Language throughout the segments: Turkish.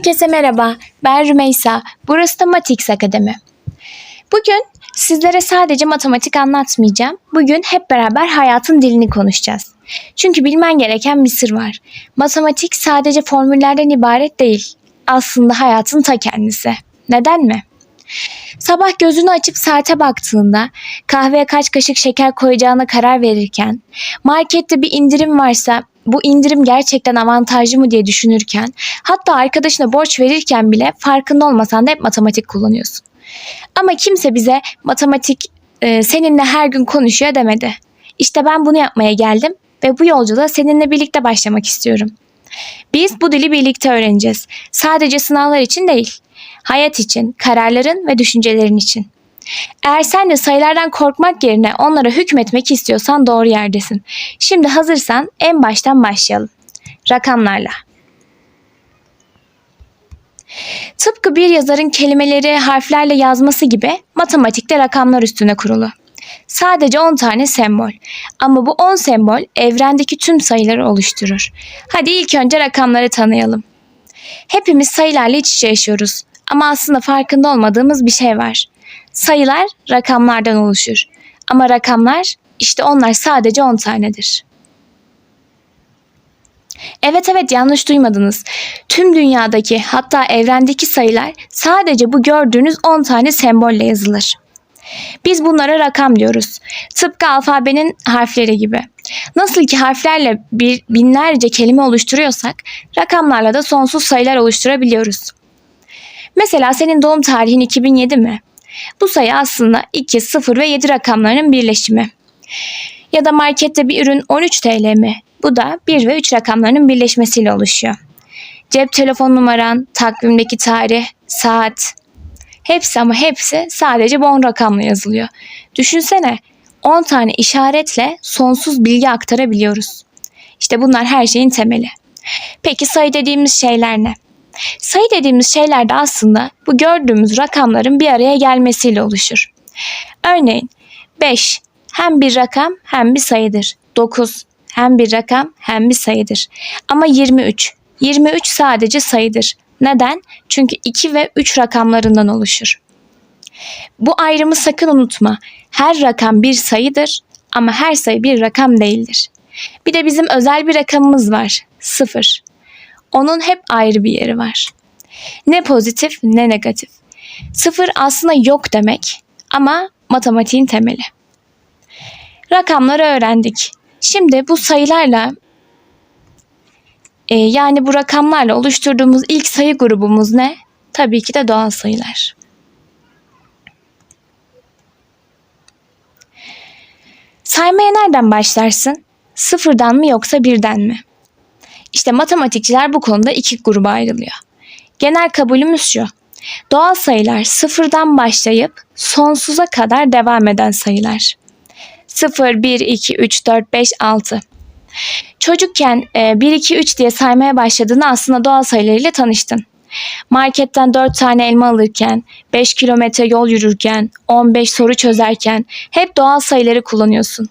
Herkese merhaba, ben Rümeysa. Burası da Matix Akademi. Bugün sizlere sadece matematik anlatmayacağım. Bugün hep beraber hayatın dilini konuşacağız. Çünkü bilmen gereken bir sır var. Matematik sadece formüllerden ibaret değil. Aslında hayatın ta kendisi. Neden mi? Sabah gözünü açıp saate baktığında, kahveye kaç kaşık şeker koyacağına karar verirken, markette bir indirim varsa bu indirim gerçekten avantajlı mı diye düşünürken, hatta arkadaşına borç verirken bile farkında olmasan da hep matematik kullanıyorsun. Ama kimse bize matematik e, seninle her gün konuşuyor demedi. İşte ben bunu yapmaya geldim ve bu yolculuğa seninle birlikte başlamak istiyorum. Biz bu dili birlikte öğreneceğiz. Sadece sınavlar için değil, hayat için, kararların ve düşüncelerin için. Eğer sen de sayılardan korkmak yerine onlara hükmetmek istiyorsan doğru yerdesin. Şimdi hazırsan en baştan başlayalım. Rakamlarla. Tıpkı bir yazarın kelimeleri harflerle yazması gibi matematikte rakamlar üstüne kurulu. Sadece 10 tane sembol. Ama bu 10 sembol evrendeki tüm sayıları oluşturur. Hadi ilk önce rakamları tanıyalım. Hepimiz sayılarla iç içe yaşıyoruz. Ama aslında farkında olmadığımız bir şey var. Sayılar rakamlardan oluşur. Ama rakamlar işte onlar sadece 10 tanedir. Evet evet yanlış duymadınız. Tüm dünyadaki hatta evrendeki sayılar sadece bu gördüğünüz 10 tane sembolle yazılır. Biz bunlara rakam diyoruz. Tıpkı alfabenin harfleri gibi. Nasıl ki harflerle bir binlerce kelime oluşturuyorsak, rakamlarla da sonsuz sayılar oluşturabiliyoruz. Mesela senin doğum tarihin 2007 mi? Bu sayı aslında 2, 0 ve 7 rakamlarının birleşimi. Ya da markette bir ürün 13 TL mi? Bu da 1 ve 3 rakamlarının birleşmesiyle oluşuyor. Cep telefon numaran, takvimdeki tarih, saat. Hepsi ama hepsi sadece bu 10 rakamla yazılıyor. Düşünsene 10 tane işaretle sonsuz bilgi aktarabiliyoruz. İşte bunlar her şeyin temeli. Peki sayı dediğimiz şeyler ne? Sayı dediğimiz şeyler de aslında bu gördüğümüz rakamların bir araya gelmesiyle oluşur. Örneğin 5 hem bir rakam hem bir sayıdır. 9 hem bir rakam hem bir sayıdır. Ama 23 23 sadece sayıdır. Neden? Çünkü 2 ve 3 rakamlarından oluşur. Bu ayrımı sakın unutma. Her rakam bir sayıdır ama her sayı bir rakam değildir. Bir de bizim özel bir rakamımız var. 0. Onun hep ayrı bir yeri var. Ne pozitif ne negatif. Sıfır aslında yok demek ama matematiğin temeli. Rakamları öğrendik. Şimdi bu sayılarla e, yani bu rakamlarla oluşturduğumuz ilk sayı grubumuz ne? Tabii ki de doğal sayılar. Saymaya nereden başlarsın? Sıfırdan mı yoksa birden mi? İşte matematikçiler bu konuda iki gruba ayrılıyor. Genel kabulümüz şu. Doğal sayılar sıfırdan başlayıp sonsuza kadar devam eden sayılar. 0, 1, 2, 3, 4, 5, 6. Çocukken 1, 2, 3 diye saymaya başladığında aslında doğal sayılarıyla tanıştın. Marketten 4 tane elma alırken, 5 kilometre yol yürürken, 15 soru çözerken hep doğal sayıları kullanıyorsun.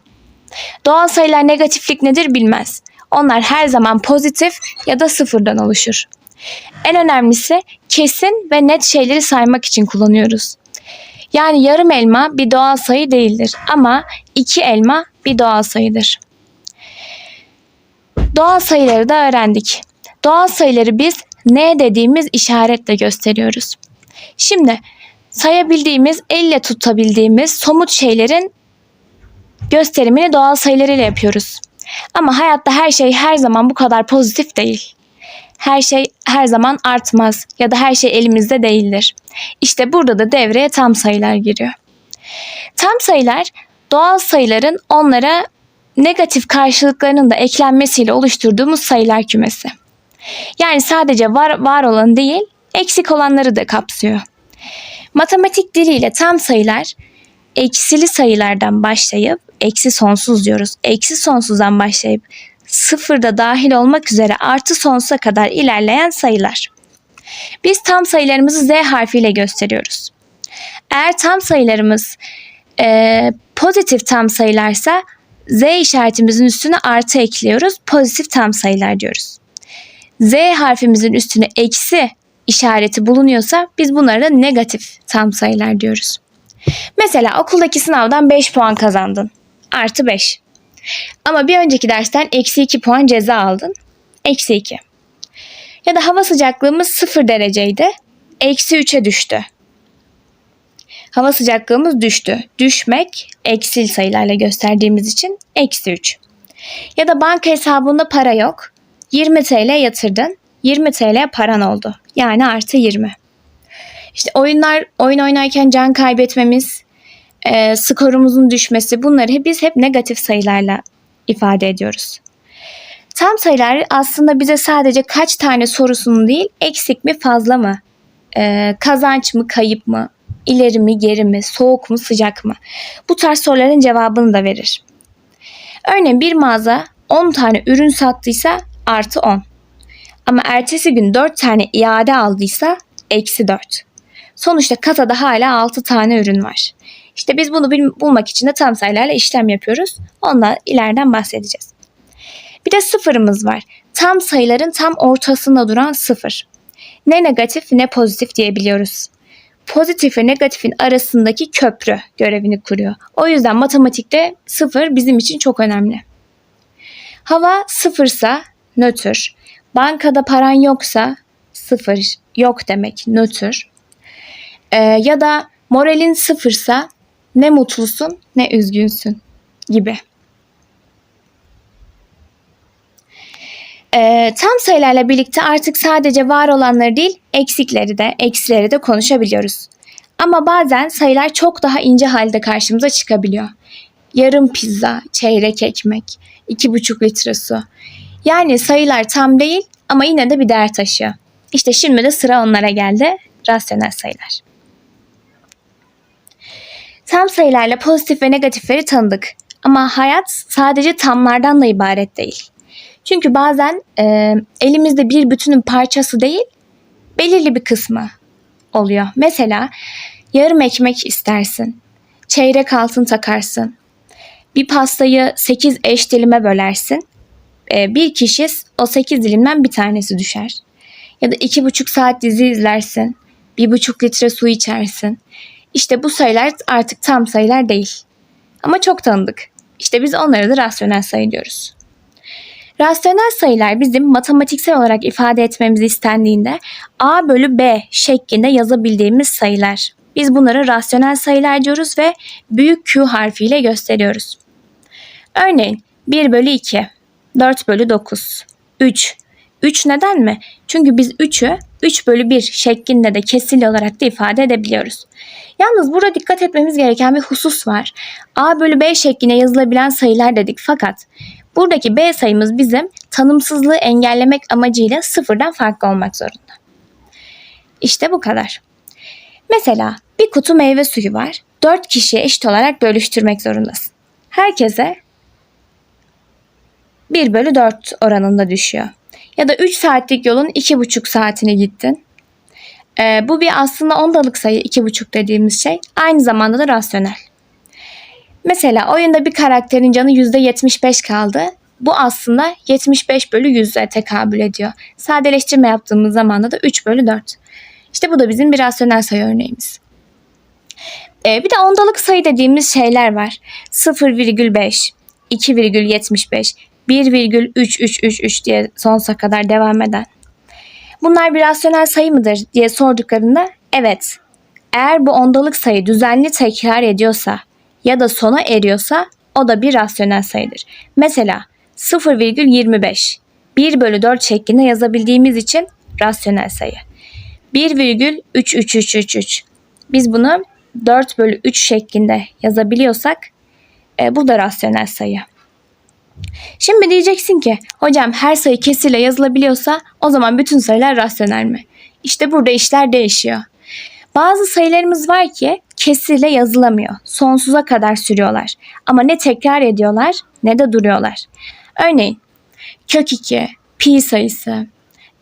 Doğal sayılar negatiflik nedir bilmez. Onlar her zaman pozitif ya da sıfırdan oluşur. En önemlisi kesin ve net şeyleri saymak için kullanıyoruz. Yani yarım elma bir doğal sayı değildir ama iki elma bir doğal sayıdır. Doğal sayıları da öğrendik. Doğal sayıları biz ne dediğimiz işaretle gösteriyoruz. Şimdi sayabildiğimiz, elle tutabildiğimiz somut şeylerin gösterimini doğal sayılarıyla yapıyoruz. Ama hayatta her şey her zaman bu kadar pozitif değil. Her şey her zaman artmaz ya da her şey elimizde değildir. İşte burada da devreye tam sayılar giriyor. Tam sayılar doğal sayıların onlara negatif karşılıklarının da eklenmesiyle oluşturduğumuz sayılar kümesi. Yani sadece var, var olan değil, eksik olanları da kapsıyor. Matematik diliyle tam sayılar eksili sayılardan başlayıp eksi sonsuz diyoruz. Eksi sonsuzdan başlayıp sıfırda dahil olmak üzere artı sonsuza kadar ilerleyen sayılar. Biz tam sayılarımızı Z harfiyle gösteriyoruz. Eğer tam sayılarımız e, pozitif tam sayılarsa Z işaretimizin üstüne artı ekliyoruz. Pozitif tam sayılar diyoruz. Z harfimizin üstüne eksi işareti bulunuyorsa biz bunlara da negatif tam sayılar diyoruz. Mesela okuldaki sınavdan 5 puan kazandın. Artı 5. Ama bir önceki dersten eksi 2 puan ceza aldın. Eksi 2. Ya da hava sıcaklığımız 0 dereceydi. Eksi 3'e düştü. Hava sıcaklığımız düştü. Düşmek eksil sayılarla gösterdiğimiz için eksi 3. Ya da banka hesabında para yok. 20 TL yatırdın. 20 TL paran oldu. Yani artı 20. İşte oyunlar oyun oynarken can kaybetmemiz, e, skorumuzun düşmesi bunları biz hep negatif sayılarla ifade ediyoruz. Tam sayılar aslında bize sadece kaç tane sorusunu değil, eksik mi fazla mı, e, kazanç mı kayıp mı, ileri mi geri mi, soğuk mu sıcak mı bu tarz soruların cevabını da verir. Örneğin bir mağaza 10 tane ürün sattıysa artı 10. Ama ertesi gün 4 tane iade aldıysa eksi 4. Sonuçta kasada hala 6 tane ürün var. İşte biz bunu bulmak için de tam sayılarla işlem yapıyoruz. Ondan ileriden bahsedeceğiz. Bir de sıfırımız var. Tam sayıların tam ortasında duran sıfır. Ne negatif ne pozitif diyebiliyoruz. Pozitif ve negatifin arasındaki köprü görevini kuruyor. O yüzden matematikte sıfır bizim için çok önemli. Hava sıfırsa nötr. Bankada paran yoksa sıfır yok demek nötr. Ee, ya da moralin sıfırsa ne mutlusun ne üzgünsün gibi. Ee, tam sayılarla birlikte artık sadece var olanları değil eksikleri de eksileri de konuşabiliyoruz. Ama bazen sayılar çok daha ince halde karşımıza çıkabiliyor. Yarım pizza, çeyrek ekmek, iki buçuk litre su. Yani sayılar tam değil ama yine de bir değer taşıyor. İşte şimdi de sıra onlara geldi. Rasyonel sayılar. Tam sayılarla pozitif ve negatifleri tanıdık. Ama hayat sadece tamlardan da ibaret değil. Çünkü bazen e, elimizde bir bütünün parçası değil, belirli bir kısmı oluyor. Mesela yarım ekmek istersin, çeyrek altın takarsın, bir pastayı 8 eş dilime bölersin. E, bir kişi o 8 dilimden bir tanesi düşer. Ya da iki buçuk saat dizi izlersin, bir buçuk litre su içersin. İşte bu sayılar artık tam sayılar değil. Ama çok tanıdık. İşte biz onları da rasyonel sayı diyoruz. Rasyonel sayılar bizim matematiksel olarak ifade etmemiz istendiğinde a bölü b şeklinde yazabildiğimiz sayılar. Biz bunları rasyonel sayılar diyoruz ve büyük Q harfiyle gösteriyoruz. Örneğin 1 bölü 2, 4 bölü 9, 3. 3 neden mi? Çünkü biz 3'ü 3 bölü 1 şeklinde de kesirli olarak da ifade edebiliyoruz. Yalnız burada dikkat etmemiz gereken bir husus var. A bölü B şeklinde yazılabilen sayılar dedik fakat buradaki B sayımız bizim tanımsızlığı engellemek amacıyla sıfırdan farklı olmak zorunda. İşte bu kadar. Mesela bir kutu meyve suyu var. 4 kişiye eşit olarak bölüştürmek zorundasın. Herkese 1 bölü 4 oranında düşüyor. Ya da 3 saatlik yolun 2,5 saatine gittin. Ee, bu bir aslında ondalık sayı 2,5 dediğimiz şey. Aynı zamanda da rasyonel. Mesela oyunda bir karakterin canı %75 kaldı. Bu aslında 75 bölü 100'e tekabül ediyor. Sadeleştirme yaptığımız zaman da 3 bölü 4. İşte bu da bizim bir rasyonel sayı örneğimiz. Ee, bir de ondalık sayı dediğimiz şeyler var. 0,5, 2,75, 1,3333 diye sonsuza kadar devam eden. Bunlar bir rasyonel sayı mıdır diye sorduklarında evet. Eğer bu ondalık sayı düzenli tekrar ediyorsa ya da sona eriyorsa o da bir rasyonel sayıdır. Mesela 0,25 1 bölü 4 şeklinde yazabildiğimiz için rasyonel sayı. 1,33333 biz bunu 4 bölü 3 şeklinde yazabiliyorsak e, bu da rasyonel sayı. Şimdi diyeceksin ki hocam her sayı kesirle yazılabiliyorsa o zaman bütün sayılar rasyonel mi? İşte burada işler değişiyor. Bazı sayılarımız var ki kesirle yazılamıyor. Sonsuza kadar sürüyorlar. Ama ne tekrar ediyorlar ne de duruyorlar. Örneğin kök 2, pi sayısı,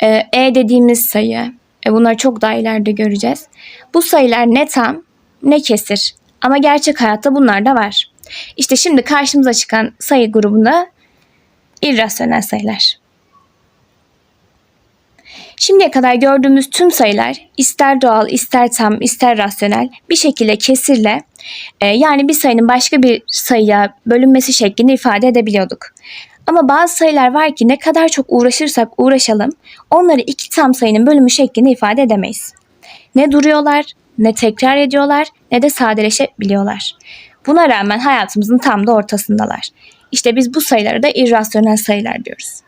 e, e dediğimiz sayı. E bunları çok daha ileride göreceğiz. Bu sayılar ne tam ne kesir. Ama gerçek hayatta bunlar da var. İşte şimdi karşımıza çıkan sayı grubunda irrasyonel sayılar. Şimdiye kadar gördüğümüz tüm sayılar ister doğal, ister tam, ister rasyonel bir şekilde kesirle e, yani bir sayının başka bir sayıya bölünmesi şeklinde ifade edebiliyorduk. Ama bazı sayılar var ki ne kadar çok uğraşırsak uğraşalım onları iki tam sayının bölümü şeklinde ifade edemeyiz. Ne duruyorlar, ne tekrar ediyorlar, ne de sadeleşebiliyorlar. Buna rağmen hayatımızın tam da ortasındalar. İşte biz bu sayılara da irrasyonel sayılar diyoruz.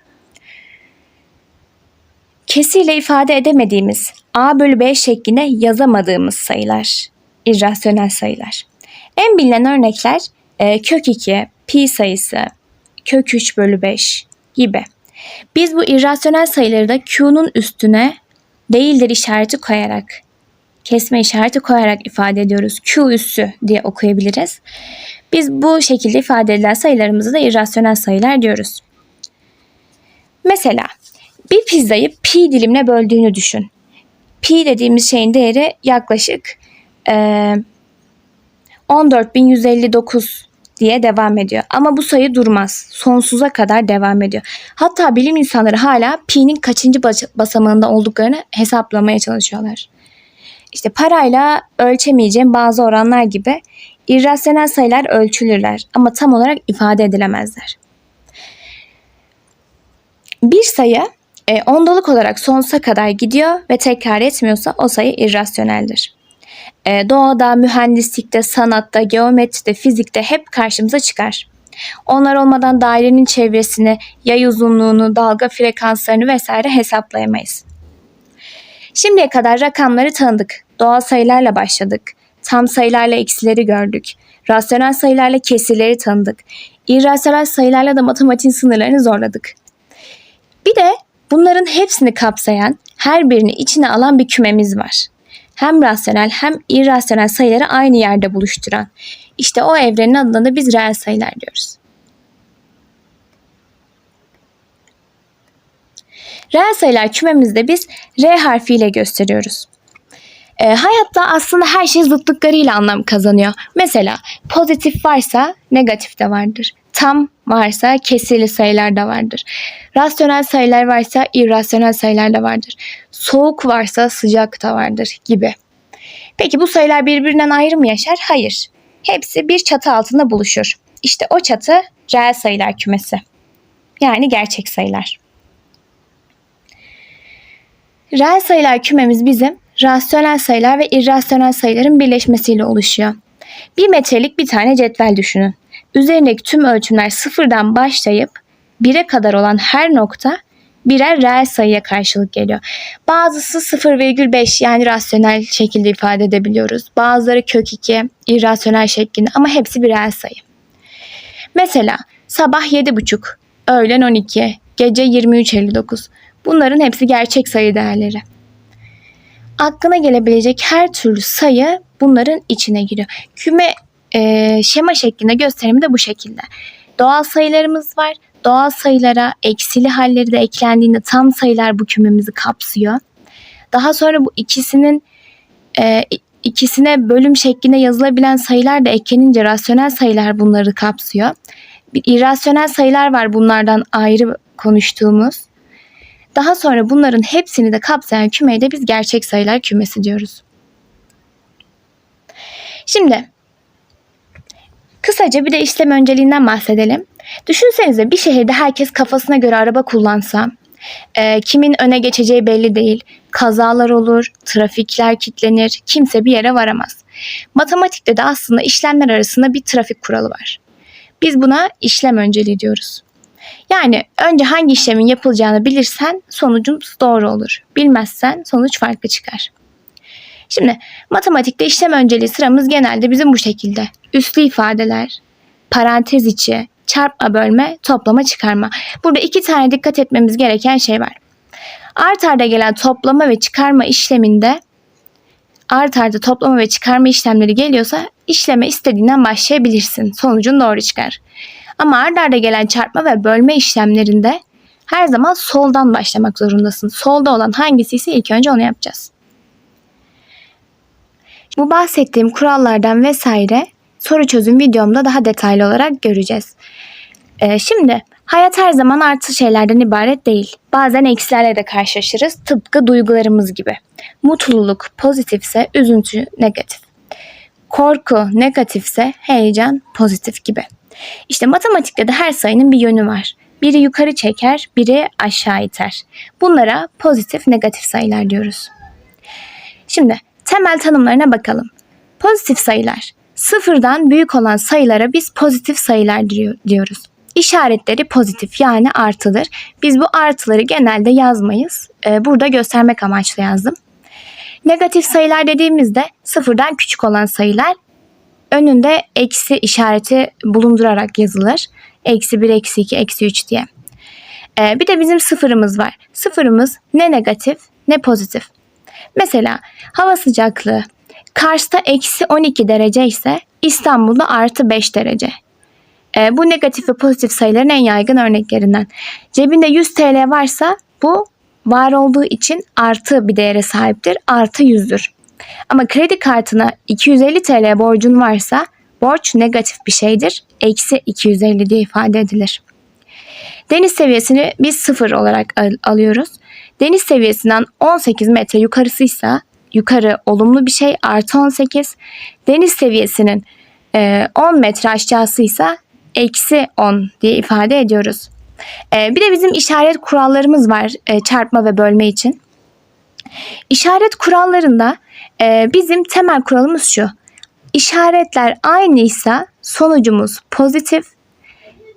Kesiyle ifade edemediğimiz a bölü b şeklinde yazamadığımız sayılar, irrasyonel sayılar. En bilinen örnekler e, kök 2, pi sayısı, kök 3 bölü 5 gibi. Biz bu irrasyonel sayıları da q'nun üstüne değildir işareti koyarak, kesme işareti koyarak ifade ediyoruz. Q üssü diye okuyabiliriz. Biz bu şekilde ifade edilen sayılarımızı da irrasyonel sayılar diyoruz. Mesela bir pizzayı pi dilimle böldüğünü düşün. Pi dediğimiz şeyin değeri yaklaşık e, 14.159 diye devam ediyor. Ama bu sayı durmaz. Sonsuza kadar devam ediyor. Hatta bilim insanları hala pi'nin kaçıncı basamağında olduklarını hesaplamaya çalışıyorlar. İşte parayla ölçemeyeceğim bazı oranlar gibi irrasyonel sayılar ölçülürler ama tam olarak ifade edilemezler. Bir sayı e, ondalık olarak sonsuza kadar gidiyor ve tekrar etmiyorsa o sayı irrasyoneldir. E, doğada, mühendislikte, sanatta, geometride, fizikte hep karşımıza çıkar. Onlar olmadan dairenin çevresini, yay uzunluğunu, dalga frekanslarını vesaire hesaplayamayız. Şimdiye kadar rakamları tanıdık. Doğal sayılarla başladık. Tam sayılarla eksileri gördük. Rasyonel sayılarla kesirleri tanıdık. İrrasyonel sayılarla da matematiğin sınırlarını zorladık. Bir de bunların hepsini kapsayan, her birini içine alan bir kümemiz var. Hem rasyonel hem irrasyonel sayıları aynı yerde buluşturan. İşte o evrenin adına da biz reel sayılar diyoruz. Reel sayılar kümemizde biz R harfiyle gösteriyoruz. E, hayatta aslında her şey zıtlıklarıyla anlam kazanıyor. Mesela pozitif varsa negatif de vardır. Tam varsa kesirli sayılar da vardır. Rasyonel sayılar varsa irrasyonel sayılar da vardır. Soğuk varsa sıcak da vardır gibi. Peki bu sayılar birbirinden ayrı mı yaşar? Hayır. Hepsi bir çatı altında buluşur. İşte o çatı reel sayılar kümesi. Yani gerçek sayılar. Reel sayılar kümemiz bizim rasyonel sayılar ve irrasyonel sayıların birleşmesiyle oluşuyor. Bir metrelik bir tane cetvel düşünün. Üzerindeki tüm ölçümler sıfırdan başlayıp 1'e kadar olan her nokta birer reel sayıya karşılık geliyor. Bazısı 0,5 yani rasyonel şekilde ifade edebiliyoruz. Bazıları kök 2 irrasyonel şeklinde ama hepsi bir reel sayı. Mesela sabah 7,5, öğlen 12, gece 23.59. Bunların hepsi gerçek sayı değerleri aklına gelebilecek her türlü sayı bunların içine giriyor. Küme e, şema şeklinde gösterimi de bu şekilde. Doğal sayılarımız var. Doğal sayılara eksili halleri de eklendiğinde tam sayılar bu kümemizi kapsıyor. Daha sonra bu ikisinin e, ikisine bölüm şeklinde yazılabilen sayılar da eklenince rasyonel sayılar bunları kapsıyor. Bir irrasyonel sayılar var bunlardan ayrı konuştuğumuz. Daha sonra bunların hepsini de kapsayan kümeye de biz gerçek sayılar kümesi diyoruz. Şimdi kısaca bir de işlem önceliğinden bahsedelim. Düşünsenize bir şehirde herkes kafasına göre araba kullansa, e, kimin öne geçeceği belli değil, kazalar olur, trafikler kilitlenir, kimse bir yere varamaz. Matematikte de aslında işlemler arasında bir trafik kuralı var. Biz buna işlem önceliği diyoruz. Yani önce hangi işlemin yapılacağını bilirsen sonucun doğru olur. Bilmezsen sonuç farklı çıkar. Şimdi matematikte işlem önceliği sıramız genelde bizim bu şekilde. Üslü ifadeler, parantez içi, çarpma bölme, toplama çıkarma. Burada iki tane dikkat etmemiz gereken şey var. Art arda gelen toplama ve çıkarma işleminde art arda toplama ve çıkarma işlemleri geliyorsa işleme istediğinden başlayabilirsin. Sonucun doğru çıkar. Ama ardarda arda gelen çarpma ve bölme işlemlerinde her zaman soldan başlamak zorundasın. Solda olan hangisi ise ilk önce onu yapacağız. Bu bahsettiğim kurallardan vesaire soru çözüm videomda daha detaylı olarak göreceğiz. Ee, şimdi hayat her zaman artı şeylerden ibaret değil. Bazen eksilerle de karşılaşırız tıpkı duygularımız gibi. Mutluluk pozitifse üzüntü negatif. Korku negatifse heyecan pozitif gibi. İşte matematikte de her sayının bir yönü var. Biri yukarı çeker, biri aşağı iter. Bunlara pozitif negatif sayılar diyoruz. Şimdi temel tanımlarına bakalım. Pozitif sayılar. Sıfırdan büyük olan sayılara biz pozitif sayılar diyor- diyoruz. İşaretleri pozitif yani artıdır. Biz bu artıları genelde yazmayız. Ee, burada göstermek amaçlı yazdım. Negatif sayılar dediğimizde sıfırdan küçük olan sayılar önünde eksi işareti bulundurarak yazılır. Eksi 1, eksi 2, eksi 3 diye. Ee, bir de bizim sıfırımız var. Sıfırımız ne negatif ne pozitif. Mesela hava sıcaklığı Kars'ta eksi 12 derece ise İstanbul'da artı 5 derece. Ee, bu negatif ve pozitif sayıların en yaygın örneklerinden. Cebinde 100 TL varsa bu var olduğu için artı bir değere sahiptir. Artı 100'dür. Ama kredi kartına 250 TL borcun varsa borç negatif bir şeydir. Eksi 250 diye ifade edilir. Deniz seviyesini biz sıfır olarak al- alıyoruz. Deniz seviyesinden 18 metre yukarısıysa yukarı olumlu bir şey artı 18. Deniz seviyesinin e, 10 metre aşağısıysa eksi 10 diye ifade ediyoruz. E, bir de bizim işaret kurallarımız var e, çarpma ve bölme için. İşaret kurallarında e, bizim temel kuralımız şu. İşaretler aynıysa sonucumuz pozitif,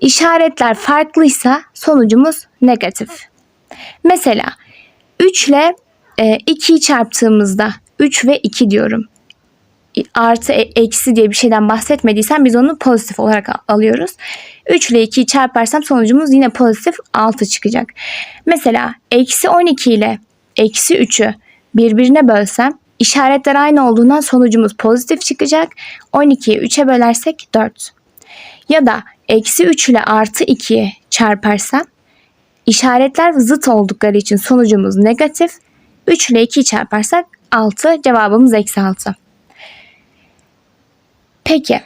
İşaretler farklıysa sonucumuz negatif. Mesela 3 ile e, 2'yi çarptığımızda 3 ve 2 diyorum. E, Artı e- eksi diye bir şeyden bahsetmediysen biz onu pozitif olarak alıyoruz. 3 ile 2'yi çarparsam sonucumuz yine pozitif 6 çıkacak. Mesela eksi 12 ile eksi 3'ü birbirine bölsem işaretler aynı olduğundan sonucumuz pozitif çıkacak. 12'yi 3'e bölersek 4. Ya da eksi 3 ile artı 2'yi çarparsam işaretler zıt oldukları için sonucumuz negatif. 3 ile 2'yi çarparsak 6 cevabımız eksi 6. Peki.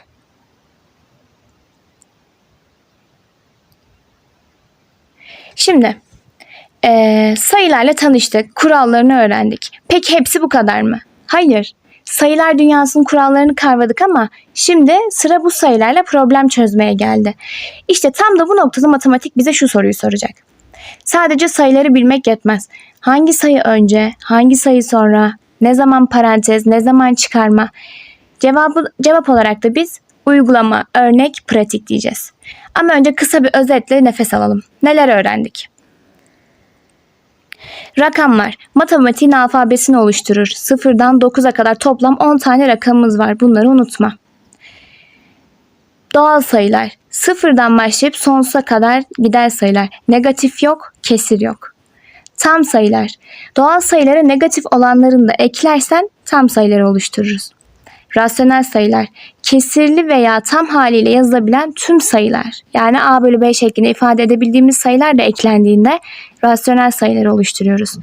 Şimdi eee, sayılarla tanıştık, kurallarını öğrendik. Peki hepsi bu kadar mı? Hayır. Sayılar dünyasının kurallarını kavradık ama şimdi sıra bu sayılarla problem çözmeye geldi. İşte tam da bu noktada matematik bize şu soruyu soracak. Sadece sayıları bilmek yetmez. Hangi sayı önce, hangi sayı sonra, ne zaman parantez, ne zaman çıkarma? Cevabı, cevap olarak da biz uygulama, örnek, pratik diyeceğiz. Ama önce kısa bir özetle nefes alalım. Neler öğrendik? Rakamlar. Matematiğin alfabesini oluşturur. Sıfırdan 9'a kadar toplam 10 tane rakamımız var. Bunları unutma. Doğal sayılar. Sıfırdan başlayıp sonsuza kadar gider sayılar. Negatif yok, kesir yok. Tam sayılar. Doğal sayılara negatif olanlarını da eklersen tam sayıları oluştururuz. Rasyonel sayılar. Kesirli veya tam haliyle yazılabilen tüm sayılar. Yani a bölü b şeklinde ifade edebildiğimiz sayılar da eklendiğinde rasyonel sayıları oluşturuyoruz.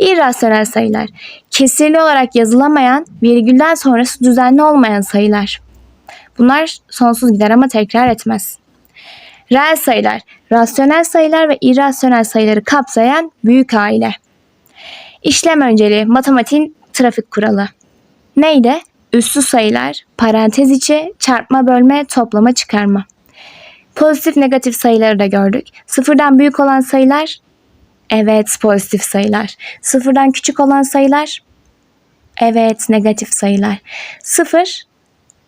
İrrasyonel sayılar. Kesirli olarak yazılamayan, virgülden sonrası düzenli olmayan sayılar. Bunlar sonsuz gider ama tekrar etmez. Reel sayılar, rasyonel sayılar ve irrasyonel sayıları kapsayan büyük aile. İşlem önceliği, matematiğin trafik kuralı. Neydi? Üssü sayılar, parantez içi, çarpma bölme, toplama çıkarma. Pozitif negatif sayıları da gördük. Sıfırdan büyük olan sayılar, evet pozitif sayılar. Sıfırdan küçük olan sayılar, evet negatif sayılar. Sıfır,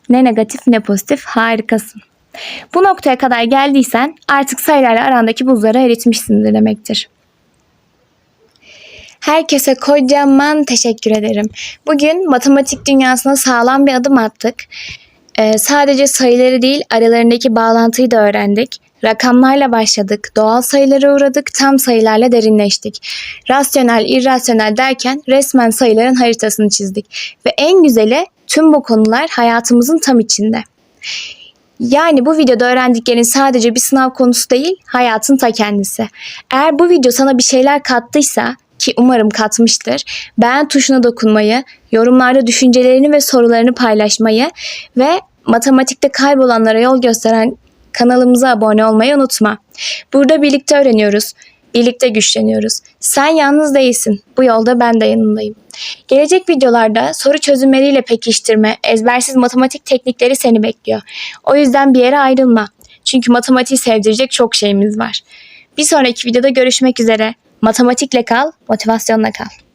ne negatif ne pozitif harikasın. Bu noktaya kadar geldiysen artık sayılarla arandaki buzları eritmişsindir demektir. Herkese kocaman teşekkür ederim. Bugün matematik dünyasına sağlam bir adım attık. Ee, sadece sayıları değil aralarındaki bağlantıyı da öğrendik. Rakamlarla başladık, doğal sayılara uğradık, tam sayılarla derinleştik. Rasyonel, irrasyonel derken resmen sayıların haritasını çizdik. Ve en güzeli tüm bu konular hayatımızın tam içinde. Yani bu videoda öğrendiklerin sadece bir sınav konusu değil, hayatın ta kendisi. Eğer bu video sana bir şeyler kattıysa ki umarım katmıştır. Beğen tuşuna dokunmayı, yorumlarda düşüncelerini ve sorularını paylaşmayı ve matematikte kaybolanlara yol gösteren Kanalımıza abone olmayı unutma. Burada birlikte öğreniyoruz. Birlikte güçleniyoruz. Sen yalnız değilsin. Bu yolda ben de yanındayım. Gelecek videolarda soru çözümleriyle pekiştirme, ezbersiz matematik teknikleri seni bekliyor. O yüzden bir yere ayrılma. Çünkü matematiği sevdirecek çok şeyimiz var. Bir sonraki videoda görüşmek üzere. Matematikle kal, motivasyonla kal.